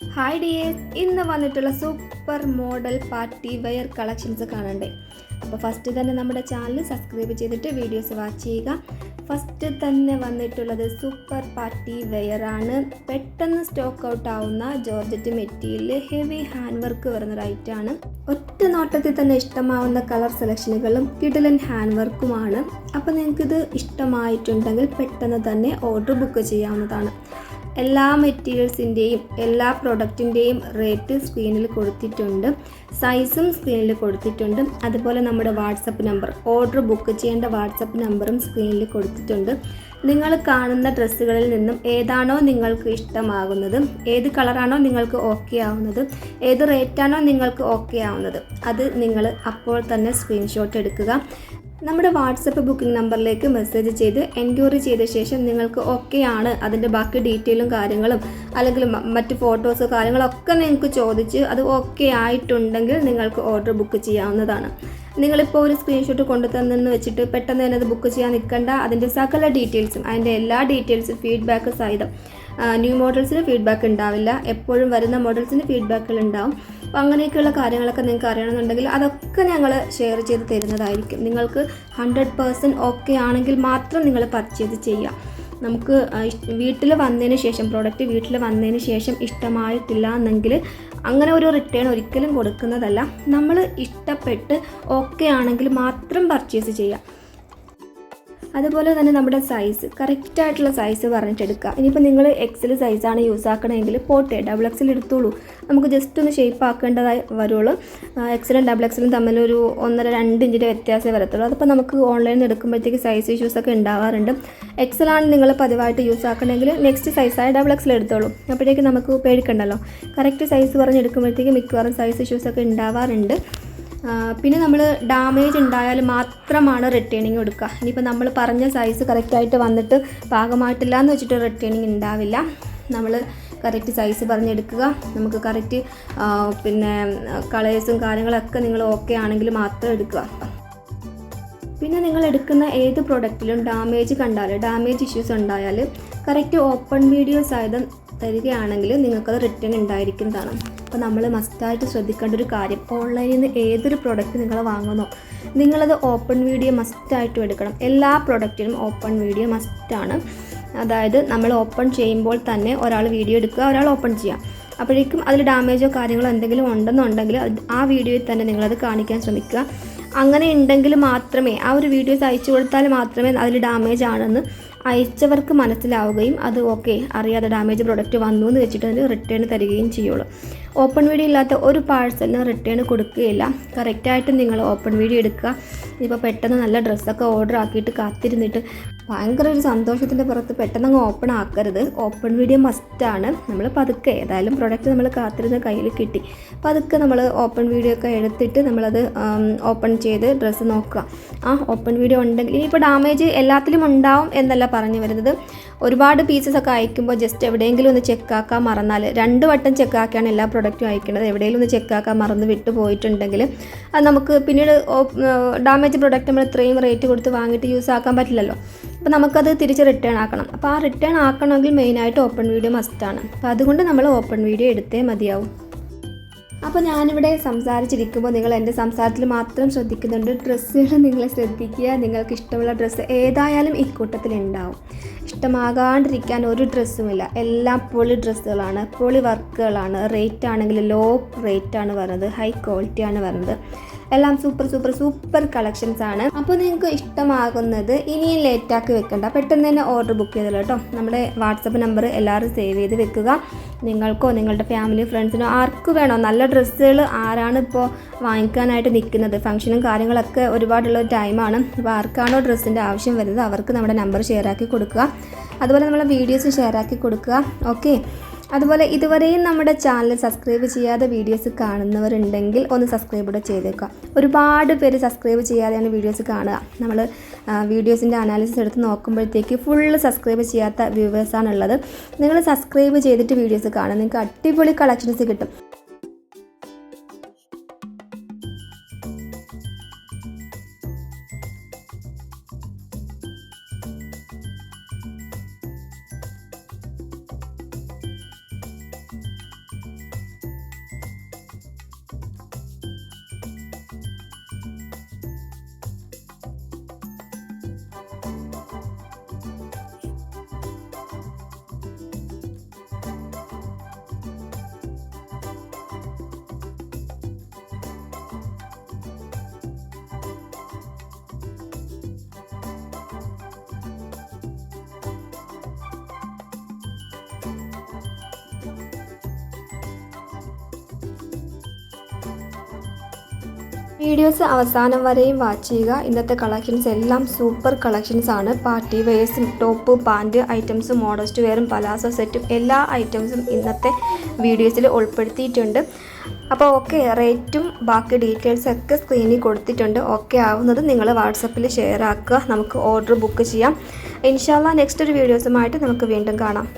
Hi dears ഇന്ന് വന്നിട്ടുള്ള super model party wear collections കാണണ്ടേ? അപ്പോൾ ഫസ്റ്റ് തന്നെ നമ്മുടെ ചാനൽ സബ്സ്ക്രൈബ് ചെയ്തിട്ട് വീഡിയോസ് വാച്ച് ചെയ്യുക. ഫസ്റ്റ് തന്നെ വന്നിട്ടുള്ളത് സൂപ്പർ പാർട്ടി വെയർ ആണ്. പെട്ടെന്ന് സ്റ്റോക്ക് ഔട്ട് ആവുന്ന georgette material heavy hand work വരുന്ന ആണ്. ഒറ്റ നോട്ടത്തിൽ തന്നെ ഇഷ്ടമാവുന്ന കളർ സെലക്ഷനുകളും കിടലൻ ഹാൻഡ് വർക്കുമാണ് അപ്പോൾ നിങ്ങൾക്കിത് ഇഷ്ടമായിട്ടുണ്ടെങ്കിൽ പെട്ടെന്ന് തന്നെ ഓർഡർ ബുക്ക് ചെയ്യാവുന്നതാണ്. എല്ലാ മെറ്റീരിയൽസിന്റെയും എല്ലാ പ്രൊഡക്റ്റിന്റെയും റേറ്റ് സ്ക്രീനിൽ കൊടുത്തിട്ടുണ്ട്. സൈസും സ്ക്രീനിൽ കൊടുത്തിട്ടുണ്ട്. അതുപോലെ നമ്മുടെ വാട്സപ്പ് നമ്പർ ഓർഡർ ബുക്ക് ചെയ്യേണ്ട വാട്സപ്പ് നമ്പറും സ്ക്രീനിൽ കൊടുത്തിട്ടുണ്ട്. നിങ്ങൾ കാണുന്ന ഡ്രസ്സുകളിൽ നിന്നും ഏതാണോ നിങ്ങൾക്ക് ഇഷ്ടമാകുന്നത് ഏത് കളറാണോ നിങ്ങൾക്ക് ഓക്കെ ആവുന്നത് ഏത് റേറ്റാണോ നിങ്ങൾക്ക് ഓക്കെ ആവുന്നത് അത് നിങ്ങൾ അപ്പോൾ തന്നെ സ്ക്രീൻഷോട്ട് എടുക്കുക. നമ്മുടെ വാട്സപ്പ് ബുക്കിംഗ് നമ്പറിലേക്ക് മെസ്സേജ് ചെയ്ത് എൻക്വയറി ചെയ്ത ശേഷം നിങ്ങൾക്ക് ഓക്കെ ആണ് അതിന്റെ ബാക്കി ഡീറ്റെയിലും കാര്യങ്ങളും അല്ലെങ്കിൽ മറ്റ് ഫോട്ടോസ് കാര്യങ്ങളൊക്കെ നിങ്ങൾക്ക് ചോദിച്ച് അത് ഓക്കെ ആയിട്ടുണ്ടെങ്കിൽ നിങ്ങൾക്ക് ഓർഡർ ബുക്ക് ചെയ്യാവുന്നതാണ്. നിങ്ങളിപ്പോൾ ഒരു സ്ക്രീൻഷോട്ട് കൊണ്ടു തന്നെന്ന് വെച്ചിട്ട് പെട്ടെന്ന് തന്നെ അത് ബുക്ക് ചെയ്യാൻ നിൽക്കണ്ട അതിന്റെ സകല ഡീറ്റെയിൽസും അതിന്റെ എല്ലാ ഡീറ്റെയിൽസും ഫീഡ്ബാക്ക് സഹിതം. ന്യൂ മോഡൽസിന് ഫീഡ്ബാക്ക് ഉണ്ടാവില്ല. എപ്പോഴും വരുന്ന മോഡൽസിന് ഫീഡ്ബാക്കുകൾ ഉണ്ടാവും. അപ്പോൾ അങ്ങനെയൊക്കെയുള്ള കാര്യങ്ങളൊക്കെ നിങ്ങൾക്ക് അറിയണമെന്നുണ്ടെങ്കിൽ അതൊക്കെ ഞങ്ങൾ ഷെയർ ചെയ്ത് തരുന്നതായിരിക്കും. നിങ്ങൾക്ക് ഹൺഡ്രഡ് പേഴ്സന്റ് ഓക്കെ ആണെങ്കിൽ മാത്രം നിങ്ങൾ പർച്ചേസ് ചെയ്യുക. നമുക്ക് വീട്ടിൽ വന്നതിന് ശേഷം പ്രോഡക്റ്റ് വീട്ടിൽ വന്നതിന് ശേഷം ഇഷ്ടമായിട്ടില്ല എന്നെങ്കിൽ അങ്ങനെ ഒരു റിട്ടേൺ ഒരിക്കലും കൊടുക്കുന്നതല്ല. നമ്മൾ ഇഷ്ടപ്പെട്ട് ഓക്കെ ആണെങ്കിൽ മാത്രം പർച്ചേസ് ചെയ്യുക. അതുപോലെ തന്നെ നമ്മുടെ സൈസ് കറക്റ്റ് ആയിട്ടുള്ള സൈസ് പറഞ്ഞിട്ടെടുക്കുക. ഇനിയിപ്പോൾ നിങ്ങൾ എക്സൽ സൈസാണ് യൂസ് ആക്കണമെങ്കിൽ പോട്ടെ ഡബിൾ എക്സൽ എടുത്തോളൂ. നമുക്ക് ജസ്റ്റ് ഒന്ന് ഷേപ്പ് ആക്കേണ്ടതായി വരുള്ളൂ. എക്സലും ഡബിൾ എക്സലും തമ്മിലൊരു ഒന്നര രണ്ട് ഇഞ്ചിന്റെ വ്യത്യാസമേ വരത്തുള്ളൂ. അതിപ്പോൾ നമുക്ക് ഓൺലൈനിൽ എടുക്കുമ്പോഴത്തേക്ക് സൈസ് ഇഷ്യൂസൊക്കെ ഉണ്ടാവാറുണ്ട്. എക്സലാണ് നിങ്ങൾ പതിവായിട്ട് യൂസ് ആക്കണമെങ്കിൽ നെക്സ്റ്റ് സൈസായ ഡബിൾ എക്സൽ എടുത്തോളൂ. അപ്പോഴേക്ക് നമുക്ക് പേടിക്കണ്ടല്ലോ. കറക്റ്റ് സൈസ് പറഞ്ഞെടുക്കുമ്പോഴത്തേക്ക് മിക്കവാറും സൈസ് ഇഷ്യൂസൊക്കെ ഉണ്ടാവാറുണ്ട്. പിന്നെ നമ്മൾ ഡാമേജ് ഉണ്ടായാൽ മാത്രമാണ് റിട്ടേണിങ് കൊടുക്കുക ഇനിയിപ്പോൾ നമ്മൾ പറഞ്ഞ സൈസ് കറക്റ്റായിട്ട് വന്നിട്ട് പാകമായിട്ടില്ല എന്ന് വെച്ചിട്ട് റിട്ടേണിങ് ഉണ്ടാവില്ല. നമ്മൾ കറക്റ്റ് സൈസ് പറഞ്ഞെടുക്കുക. നമുക്ക് കറക്റ്റ് പിന്നെ കളേഴ്സും കാര്യങ്ങളൊക്കെ നിങ്ങൾ ഓക്കെ ആണെങ്കിൽ മാത്രം എടുക്കുക. പിന്നെ നിങ്ങൾ എടുക്കുന്ന ഏത് പ്രൊഡക്റ്റിലും ഡാമേജ് കണ്ടാൽ ഡാമേജ് ഇഷ്യൂസ് ഉണ്ടായാൽ കറക്റ്റ് ഓപ്പൺ വീഡിയോസ് ആയത് തരികയാണെങ്കിൽ നിങ്ങൾക്കത് റിട്ടേൺ ഉണ്ടായിരിക്കുന്നതാണ് അപ്പോൾ നമ്മൾ മസ്റ്റായിട്ട് ശ്രദ്ധിക്കേണ്ട ഒരു കാര്യം ഓൺലൈനിൽ നിന്ന് ഏതൊരു പ്രോഡക്റ്റ് നിങ്ങൾ വാങ്ങുന്നോ നിങ്ങളത് ഓപ്പൺ വീഡിയോ മസ്റ്റായിട്ടും എടുക്കണം. എല്ലാ പ്രോഡക്റ്റിനും ഓപ്പൺ വീഡിയോ മസ്റ്റാണ് അതായത് നമ്മൾ ഓപ്പൺ ചെയ്യുമ്പോൾ തന്നെ ഒരാൾ വീഡിയോ എടുക്കുക ഒരാൾ ഓപ്പൺ ചെയ്യുക അപ്പോഴേക്കും അതിൽ ഡാമേജോ കാര്യങ്ങളോ എന്തെങ്കിലും ഉണ്ടെന്നുണ്ടെങ്കിൽ ആ വീഡിയോയിൽ തന്നെ നിങ്ങളത് കാണിക്കാൻ ശ്രമിക്കുക. അങ്ങനെ ഉണ്ടെങ്കിൽ മാത്രമേ ആ ഒരു വീഡിയോസ് അയച്ചു കൊടുത്താൽ മാത്രമേ അതിൽ ഡാമേജ് ആണെന്ന് അയച്ചവർക്ക് മനസ്സിലാവുകയും അത് ഓക്കെ അറിയാതെ ഡാമേജ് പ്രൊഡക്റ്റ് വന്നു എന്ന് വെച്ചിട്ട് അതിന് റിട്ടേൺ തരികയും ചെയ്യുള്ളൂ. ഓപ്പൺ വീഡിയോ ഇല്ലാത്ത ഒരു പാഴ്സലിന് റിട്ടേൺ കൊടുക്കുകയില്ല. കറക്റ്റായിട്ട് നിങ്ങൾ ഓപ്പൺ വീഡിയോ എടുക്കുക. ഇപ്പോൾ പെട്ടെന്ന് നല്ല ഡ്രസ്സൊക്കെ ഓർഡർ ആക്കിയിട്ട് കാത്തിരുന്നിട്ട് ഭയങ്കര ഒരു സന്തോഷത്തിന്റെ പുറത്ത് പെട്ടെന്ന് അങ്ങ് ഓപ്പൺ ആക്കരുത് ഓപ്പൺ വീഡിയോ മസ്റ്റാണ് നമ്മൾ പതുക്കെ ഏതായാലും പ്രൊഡക്റ്റ് നമ്മൾ കാത്തിരുന്ന കയ്യിൽ കിട്ടി. പതുക്കെ നമ്മൾ ഓപ്പൺ വീഡിയോ ഒക്കെ എടുത്തിട്ട് നമ്മളത് ഓപ്പൺ ചെയ്ത് ഡ്രസ്സ് നോക്കുക. ആ ഓപ്പൺ വീഡിയോ ഉണ്ടെങ്കിൽ ഇനിയിപ്പോൾ ഡാമേജ് എല്ലാത്തിലും ഉണ്ടാവും എന്നല്ല പറഞ്ഞു വരുന്നത്. ഒരുപാട് പീസസ് ഒക്കെ അയക്കുമ്പോൾ ജസ്റ്റ് എവിടെയെങ്കിലും ഒന്ന് ചെക്കാക്കാൻ മറന്നാൽ രണ്ട് വട്ടം ചെക്കാക്കിയാണ് എല്ലാ പ്രൊഡക്റ്റും അയക്കുന്നത്. എവിടെയെങ്കിലും ഒന്ന് ചെക്കാക്കാൻ മറന്ന് വിട്ടു പോയിട്ടുണ്ടെങ്കിൽ അത് നമുക്ക് പിന്നീട് ഡാമേജ് പ്രൊഡക്റ്റ് നമ്മൾ ഇത്രയും റേറ്റ് കൊടുത്ത് വാങ്ങിയിട്ട് യൂസ് ആക്കാൻ പറ്റില്ലല്ലോ. അപ്പോൾ നമുക്കത് തിരിച്ച് റിട്ടേൺ ആക്കണം. അപ്പോൾ ആ റിട്ടേൺ ആക്കണമെങ്കിൽ മെയിനായിട്ട് ഓപ്പൺ വീഡിയോ മസ്റ്റാണ് അപ്പോൾ അതുകൊണ്ട് നമ്മൾ ഓപ്പൺ വീഡിയോ എടുത്തേ മതിയാവും. അപ്പോൾ ഞാനിവിടെ സംസാരിച്ചിരിക്കുമ്പോൾ നിങ്ങൾ എന്റെ സംസാരത്തിൽ മാത്രം ശ്രദ്ധിക്കുന്നുണ്ട്. ഡ്രസ്സുകൾ നിങ്ങൾ ശ്രദ്ധിക്കുക. നിങ്ങൾക്ക് ഇഷ്ടമുള്ള ഡ്രസ്സ് ഏതായാലും ഇക്കൂട്ടത്തിൽ ഉണ്ടാവും ഇഷ്ടമാകാണ്ടിരിക്കാൻ ഒരു ഡ്രസ്സുമില്ല എല്ലാം പൊളി ഡ്രസ്സുകളാണ് പൊളി വർക്കുകളാണ് റേറ്റ് ആണെങ്കിൽ ലോ റേറ്റ് ആണ് വരുന്നത് ഹൈ ക്വാളിറ്റി ആണ് വരുന്നത്. എല്ലാം സൂപ്പർ സൂപ്പർ സൂപ്പർ കളക്ഷൻസ് ആണ്. അപ്പോൾ നിങ്ങൾക്ക് ഇഷ്ടമാകുന്നത് ഇനിയും ലേറ്റാക്കി വെക്കണ്ട. പെട്ടെന്ന് തന്നെ ഓർഡർ ബുക്ക് ചെയ്തല്ലോ കേട്ടോ നമ്മുടെ വാട്സപ്പ് നമ്പർ എല്ലാവരും സേവ് ചെയ്ത് വെക്കുക. നിങ്ങൾക്കോ നിങ്ങളുടെ ഫാമിലി ഫ്രണ്ട്സിനോ ആർക്ക് വേണോ നല്ല ഡ്രസ്സുകൾ ആരാണ് ഇപ്പോൾ വാങ്ങിക്കാനായിട്ട് നിൽക്കുന്നത് ഫംഗ്ഷനും കാര്യങ്ങളൊക്കെ ഒരുപാടുള്ള ടൈമാണ് അപ്പോൾ ആർക്കാണോ ഡ്രസ്സിന്റെ ആവശ്യം വരുന്നത് അവർക്ക് നമ്മുടെ നമ്പർ ഷെയർ ആക്കി കൊടുക്കുക. അതുപോലെ നമ്മളെ വീഡിയോസ് ഷെയർ ആക്കി കൊടുക്കുക. ഓക്കെ അതുപോലെ ഇതുവരെയും നമ്മുടെ ചാനൽ സബ്സ്ക്രൈബ് ചെയ്യാതെ വീഡിയോസ് കാണുന്നവരുണ്ടെങ്കിൽ ഒന്ന് സബ്സ്ക്രൈബ് കൂടെ ചെയ്തേക്കുക. ഒരുപാട് പേര് സബ്സ്ക്രൈബ് ചെയ്യാതെയാണ് വീഡിയോസ് കാണുക. നമ്മൾ വീഡിയോസിന്റെ അനാലിസിസ് എടുത്ത് നോക്കുമ്പോഴത്തേക്ക് ഫുള്ള് സബ്സ്ക്രൈബ് ചെയ്യാത്ത വ്യൂവേഴ്സാണുള്ളത് നിങ്ങൾ സബ്സ്ക്രൈബ് ചെയ്തിട്ട് വീഡിയോസ് കാണുക. നിങ്ങൾക്ക് അടിപൊളി കളക്ഷൻസ് കിട്ടും. വീഡിയോസ് അവസാനം വരെയും വാച്ച് ചെയ്യുക. ഇന്നത്തെ കളക്ഷൻസ് എല്ലാം സൂപ്പർ കളക്ഷൻസ് ആണ്. പാർട്ടി വെയേഴ്സും ടോപ്പ് പാന്റ് ഐറ്റംസും മോഡസ്റ്റ് വെയറും പലാസോ സെറ്റും എല്ലാ ഐറ്റംസും ഇന്നത്തെ വീഡിയോസിൽ ഉൾപ്പെടുത്തിയിട്ടുണ്ട്. അപ്പോൾ ഓക്കെ റേറ്റും ബാക്കി ഡീറ്റെയിൽസ് ഒക്കെ സ്ക്രീനിൽ കൊടുത്തിട്ടുണ്ട്. ഓക്കെ ആവുന്നത് നിങ്ങൾ വാട്സപ്പിൽ ഷെയർ ആക്കുക. നമുക്ക് ഓർഡർ ബുക്ക് ചെയ്യാം. ഇൻഷാല്ല നെക്സ്റ്റ് ഒരു വീഡിയോസുമായിട്ട് നമുക്ക് വീണ്ടും കാണാം.